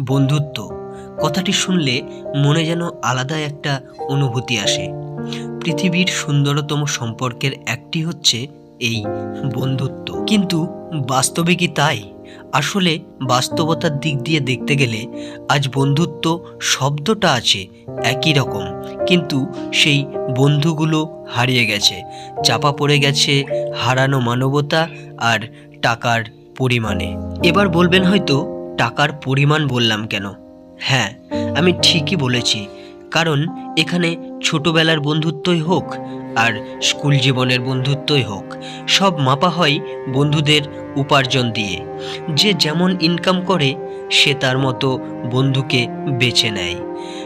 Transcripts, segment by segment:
বন্ধুত্ব। কথাটি শুনলে মনে যেন আলাদা একটা অনুভূতি আসে। পৃথিবীর সুন্দরতম সম্পর্কের একটি হচ্ছে এই বন্ধুত্ব। কিন্তু বাস্তবে কি তাই? আসলে বাস্তবতার দিক দিয়ে দেখতে গেলে আজ বন্ধুত্ব শব্দটা আছে একই রকম। কিন্তু সেই বন্ধুগুলো হারিয়ে গেছে। চাপা পড়ে গেছে হারানো মানবতা আর টাকার পরিমাণে। এবার বলবেন হয়তো টাকার পরিমাণ বললাম কেন? হ্যাঁ আমি ঠিকই বলেছি। কারণ এখানে ছোটবেলার বন্ধুত্বই হোক আর স্কুল জীবনের বন্ধুত্বই হোক, সব মাপা হয় বন্ধুদের উপার্জন দিয়ে। যে যেমন ইনকাম করে, সে তার মতো বন্ধুকে বেছে নেয়।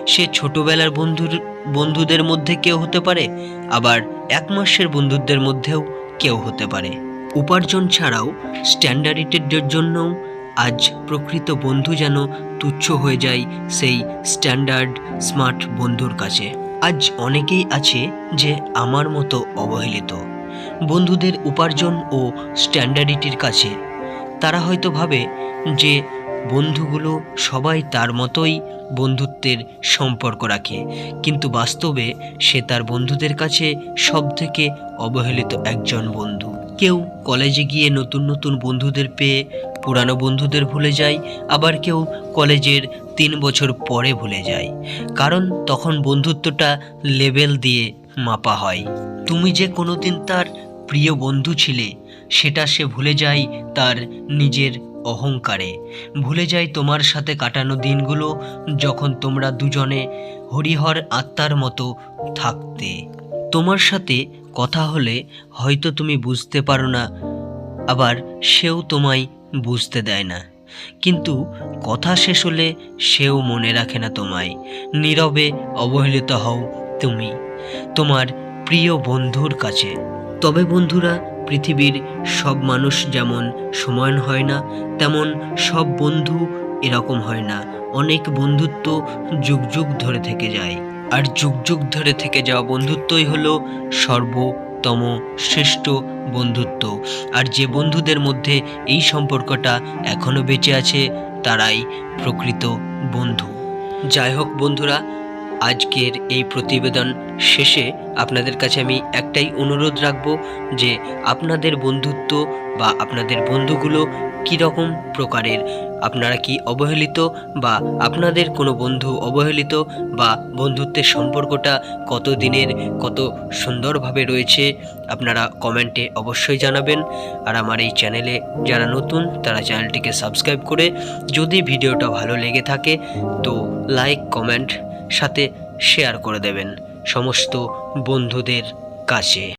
সে ছোটবেলার বন্ধুর, বন্ধুদের মধ্যে কেউ হতে পারে, আবার এক মাসের বন্ধুদের মধ্যেও কেউ হতে পারে। উপার্জন ছাড়াও স্ট্যান্ডার্ডিটের জন্যও আজ প্রকৃত বন্ধু যেন তুচ্ছ হয়ে যায় সেই স্ট্যান্ডার্ড স্মার্ট বন্ধুর কাছে। আজ অনেকেই আছে যে আমার মতো অবহেলিত। বন্ধুদের উপার্জন ও স্ট্যান্ডার্ডিটির কাছে। তারা হয়তো ভাবে যে বন্ধুগুলো সবাই তার মতোই বন্ধুত্বের সম্পর্ক রাখে, কিন্তু বাস্তবে সে তার বন্ধুদের কাছে সব থেকে অবহেলিত একজন বন্ধু। কেউ কলেজে গিয়ে নতুন নতুন বন্ধুদের পেয়ে পুরানো বন্ধুদের ভুলে যায়, আবার কেউ কলেজের তিন বছর পরে ভুলে যায়। কারণ তখন বন্ধুত্বটা লেভেল দিয়ে মাপা হয়। তুমি যে কোনোদিন তার প্রিয় বন্ধু ছিলে, সেটা সে ভুলে যায় তার নিজের অহংকারে। ভুলে যায় তোমার সাথে কাটানো দিনগুলো যখন তোমরা দুজনে হরিহর আত্মার মতো থাকতে। তোমার সাথে কথা হলে হয়তো তুমি বুঝতে পারো না, আবার সেও তোমায় বুঝতে দেয় না। কিন্তু কথা শেষ হলে সেও মনে রাখে না তোমায়। নীরবে অবহেলিত হও তুমি, তোমার প্রিয় বন্ধুর কাছে। তবে বন্ধুরা, পৃথিবীর সব মানুষ যেমন সমান হয় না, তেমন সব বন্ধু এরকম হয় না। অনেক বন্ধুত্ব যুগ যুগ ধরে থেকে যায়। আর যুগ যুগ ধরে থেকে যাওয়া বন্ধুত্বই হলো সর্বোত্তম, শ্রেষ্ঠ বন্ধুত্ব। আর যে বন্ধুদের মধ্যে এই সম্পর্কটা এখনও বেঁচে আছে, তারাই প্রকৃত বন্ধু। যাই হোক বন্ধুরা, আজকের এই প্রতিবেদন শেষে আপনাদের কাছে আমি একটাই অনুরোধ রাখব যে আপনাদের বন্ধুত্ব বা আপনাদের বন্ধুগুলো কীরকম প্রকারের? আপনারা কি অবহেলিত বা আপনাদের কোনো বন্ধু অবহেলিত বা বন্ধুত্বের সম্পর্কটা কত দিনের, কত সুন্দরভাবে রয়েছে? আপনারা কমেন্টে অবশ্যই জানাবেন। আর আমার এই চ্যানেলে যারা নতুন, তারা চ্যানেলটিকে সাবস্ক্রাইব করে যদি ভিডিওটা ভালো লেগে থাকে, তো লাইক, কমেন্ট, সাথে শেয়ার করে দেবেন সমস্ত বন্ধুদের কাছে।